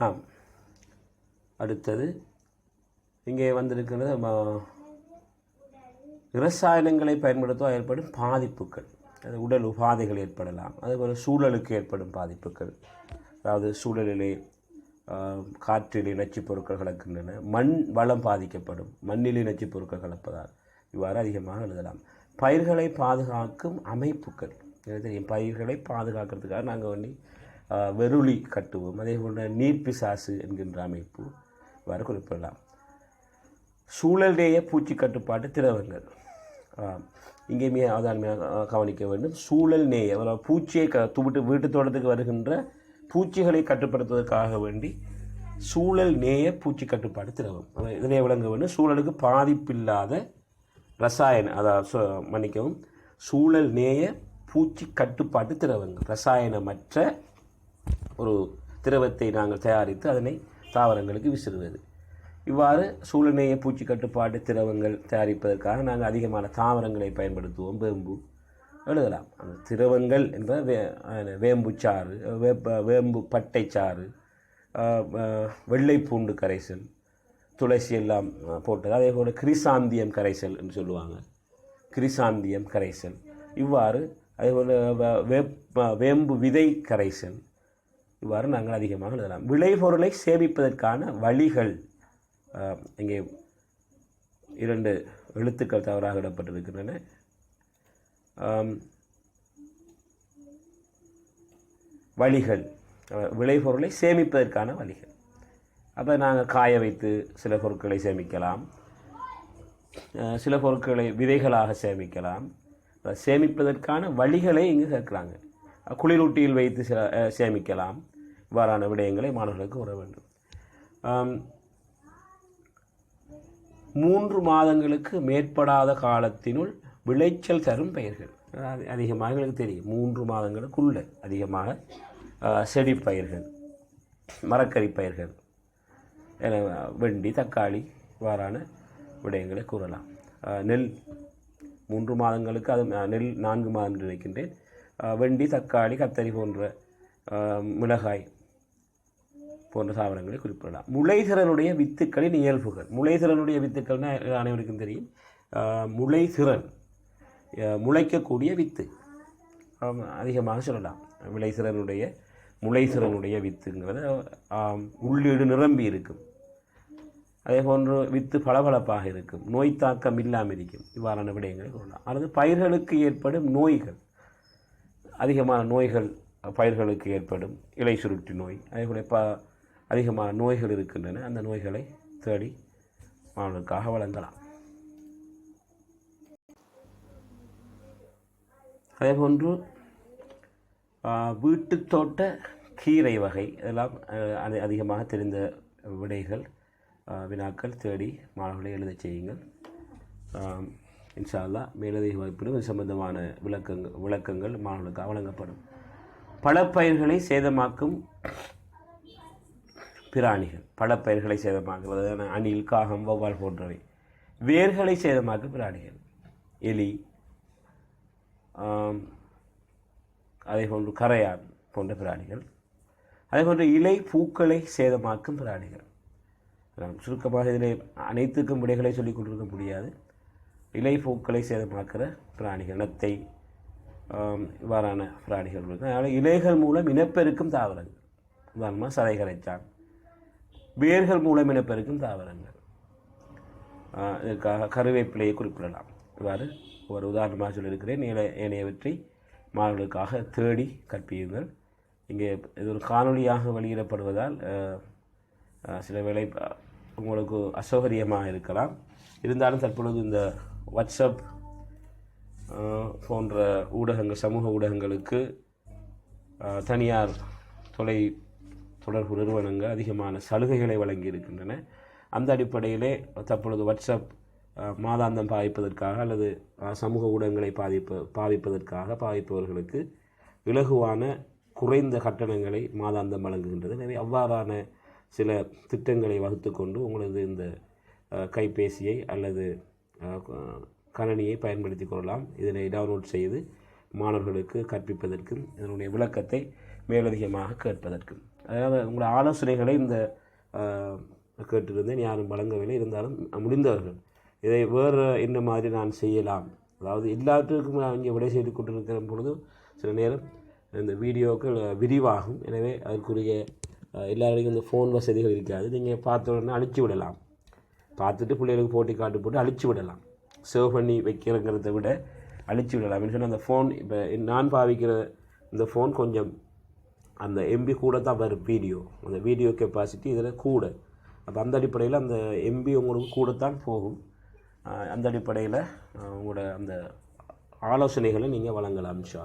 ஆம். அடுத்தது இங்கே வந்திருக்கிறது ம- இரசாயனங்களை பயன்படுத்துவதால் ஏற்படும் பாதிப்புகள். அது உடல் உபாதைகள் ஏற்படலாம். அதுபோல் சூழலுக்கு ஏற்படும் பாதிப்புகள். அதாவது சூழலிலே காற்றிலே நச்சுப் பொருட்கள் கலக்கின்றன. மண் வளம் பாதிக்கப்படும். மண்ணிலே நச்சுப் பொருட்கள் கலப்பதால் இவ்வாறு அதிகமாக எழுதலாம். பயிர்களை பாதுகாக்கும் அமைப்புகள். எனக்கு தெரியும். பயிர்களை பாதுகாக்கிறதுக்காக நாங்கள் வந்து வெருளி கட்டுவோம். அதே போன்ற நீர்ப்பிசாசு என்கின்ற அமைப்பு இவ்வாறு குறிப்பிடலாம் சூழலேய பூச்சி கட்டுப்பாட்டு திரவங்கள். இங்கே மிக அவதானமையாக கவனிக்க வேண்டும். சூழல் நேய அதாவது பூச்சியை க துவிட்டு வீட்டு தோட்டத்துக்கு வருகின்ற பூச்சிகளை கட்டுப்படுத்துவதற்காக வேண்டி சூழல் நேய பூச்சி கட்டுப்பாட்டு திரவம். அதாவது இதிலே விளங்க வேண்டும். சூழலுக்கு பாதிப்பில்லாத ரசாயன அதாவது மன்னிக்கவும் சூழல் நேய பூச்சி கட்டுப்பாட்டு திரவங்கள் ரசாயனமற்ற ஒரு திரவத்தை நாங்கள் தயாரித்து அதனை தாவரங்களுக்கு விசிறுவது. இவ்வாறு சூழ்நிலைய பூச்சி கட்டுப்பாட்டு திரவங்கள் தயாரிப்பதற்காக நாங்கள் அதிகமான தாவரங்களை பயன்படுத்துவோம். வேம்பு எழுதலாம். அந்த திரவங்கள் என்ற வே அஹ் வேம்புச்சாறு வேப்ப வேம்பு பட்டைச்சாறு சாறு வெள்ளை பூண்டு கரைசல் துளசி எல்லாம் போட்டது. அதே போல் கிரிசாந்தியம் கரைசல் என்று சொல்லுவாங்க. கிரிசாந்தியம் கரைசல். இவ்வாறு அதேபோல் வ- வேப்ப வேம்பு விதை கரைசல் இவ்வாறு நாங்கள் அதிகமாக எழுதலாம். விளைபொருளை சேமிப்பதற்கான வழிகள் இங்கே இரண்டு எழுத்துக்கள் தவறாக இடப்பட்டிருக்கின்றன வழிகள் விளைபொருளை சேமிப்பதற்கான வழிகள். அப்போ நாங்கள் காய வைத்து சில பொருட்களை சேமிக்கலாம். சில பொருட்களை விதைகளாக சேமிக்கலாம். சேமிப்பதற்கான வழிகளை இங்கு கேட்குறாங்க. குளிரூட்டியில் வைத்து சேமிக்கலாம். இவ்வாறான விடயங்களை மாணவர்களுக்கு உற வேண்டும். மூன்று மாதங்களுக்கு மேற்படாத காலத்தினுள் விளைச்சல் தரும் பயிர்கள். அது அதிகமாக எங்களுக்கு தெரியும். மூன்று மாதங்களுக்குள்ள அதிகமாக அஹ், பயிர்கள் மரக்கறி பயிர்கள் என வெண்டி தக்காளி இவ்வாறான விடயங்களை கூறலாம். நெல் மூன்று மாதங்களுக்கு அது நெல் நான்கு மாதம் நினைக்கின்றேன் வெண்டி தக்காளி கத்தரி போன்ற மிளகாய் போன்ற சாதனங்களை குறிப்பிடலாம் முளைசிறனுடைய வித்துக்களின் இயல்புகள் முளைசிறனுடைய வித்துக்கள்னால் அனைவருக்கும் தெரியும் முளைசிறன் முளைக்கக்கூடிய வித்து அதிகமாக சொல்லலாம் விளைசிறனுடைய முளைசிறனுடைய வித்துங்கிறது உள்ளீடு நிரம்பி இருக்கும் அதே போன்று வித்து பளபளப்பாக இருக்கும் நோய் தாக்கம் இல்லாமல் இருக்கும் இவ்வாறான விடயங்களை கொள்ளலாம் அல்லது பயிர்களுக்கு ஏற்படும் நோய்கள் அதிகமான நோய்கள் பயிர்களுக்கு ஏற்படும் இலை சுருட்டி நோய். அதேபோல் ப அதிகமான நோய்கள் இருக்கின்றன அந்த நோய்களை தேடி மாணவர்களுக்காக வழங்கலாம். அதேபோன்று வீட்டுத் தோட்ட கீரை வகை இதெல்லாம் ஆஹ், அது அதிகமாக தெரிந்த விடைகள் வினாக்கள் தேடி மாணவர்களை எழுதச் செய்யுங்கள். இன்ஷால்லா மேலதிக வாய்ப்பிலும் இது சம்பந்தமான விளக்கங்கள் விளக்கங்கள் மாணவர்களுக்காக வழங்கப்படும். பழப்பயிர்களை சேதமாக்கும் பிராணிகள் பழப்பயிர்களை சேதமாக்குவது அணில் காகம் வௌவால் போன்றவை. வேர்களை சேதமாக்கும் பிராணிகள். எலி அதே போன்று கரையான் போன்ற பிராணிகள். அதே போன்று இலை பூக்களை சேதமாக்கும் பிராணிகள். சுருக்கமாக இதில் அனைத்துக்கும் விடைகளை சொல்லிக் கொண்டிருக்க முடியாது. இலை பூக்களை சேதமாக்குற பிராணிகள் நத்தை இவ்வாறான பிராணிகள் அதனால் இலைகள் மூலம் இனப்பெருக்கும் தாவரங்கள். உதாரணமாக சதைகரைச்சான் வேர்கள் மூலம் இனப்பெருக்கும் தாவரங்கள். இதற்காக கருவேப்பிலையை குறிப்பிடலாம். இவ்வாறு ஒரு உதாரணமாக சொல்லியிருக்கிறேன். ஏனைய ஏனையவற்றை மாணவர்களுக்காக தேடி கற்பியுங்கள். இங்கே இது ஒரு காணொளியாக வெளியிடப்படுவதால் சில வேளை உங்களுக்கு அசௌகரியமாக இருக்கலாம். இருந்தாலும் தற்பொழுது இந்த வாட்ஸ்அப் போன்ற ஊடகங்கள் சமூக ஊடகங்களுக்கு தனியார் தொலை தொடர்பு நிறுவனங்கள் அதிகமான சலுகைகளை வழங்கி இருக்கின்றன அந்த அடிப்படையிலே தற்பொழுது வாட்ஸ்அப் மாதாந்தம் பாவிப்பதற்காக அல்லது சமூக ஊடகங்களை பாதிப்ப பாவிப்பதற்காக பாவிப்பவர்களுக்கு இலகுவான குறைந்த கட்டணங்களை மாதாந்தம் வழங்குகின்றது. எனவே அவ்வாறான சில திட்டங்களை வகுத்து கொண்டு உங்களது இந்த கைபேசியை அல்லது கணனியை பயன்படுத்தி கொள்ளலாம். இதனை டவுன்லோட் செய்து மாணவர்களுக்கு கற்பிப்பதற்கும் இதனுடைய விளக்கத்தை மேலதிகமாக கேட்பதற்கும். அதாவது உங்களுடைய ஆலோசனைகளை இந்த கேட்டிருந்தேன். யாரும் வழங்கவில்லை. இருந்தாலும் முடிந்தவர்கள் இதை வேறு என்ன மாதிரி நான் செய்யலாம்? அதாவது எல்லாத்துக்கும் நான் இங்கே விடை செய்து கொண்டிருக்கிற பொழுது சில நேரம் இந்த வீடியோக்கள் விரிவாகும். எனவே அதற்குரிய எல்லாருக்கும் இந்த ஃபோன் வசதிகள் இருக்காது. நீங்கள் பார்த்த உடனே அழிச்சு விடலாம். பார்த்துட்டு பிள்ளைகளுக்கு போட்டி காட்டு போட்டு அழிச்சு விடலாம். சேவ் பண்ணி வைக்கிறங்கிறத விட அழிச்சு விடலாம். அப்படின்னு சொன்னால் அந்த ஃபோன் இப்போ நான் பாவிக்கிற இந்த ஃபோன் கொஞ்சம் அந்த எம்பி கூட தான் வரும் வீடியோ அந்த வீடியோ கெப்பாசிட்டி இதில் கூட. அப்போ அந்த அடிப்படையில் அந்த எம்பி உங்களுக்கு கூட தான் போகும் அந்த அடிப்படையில் உங்களோட அந்த ஆலோசனைகளை நீங்கள் வழங்கலாம் இன்ஷா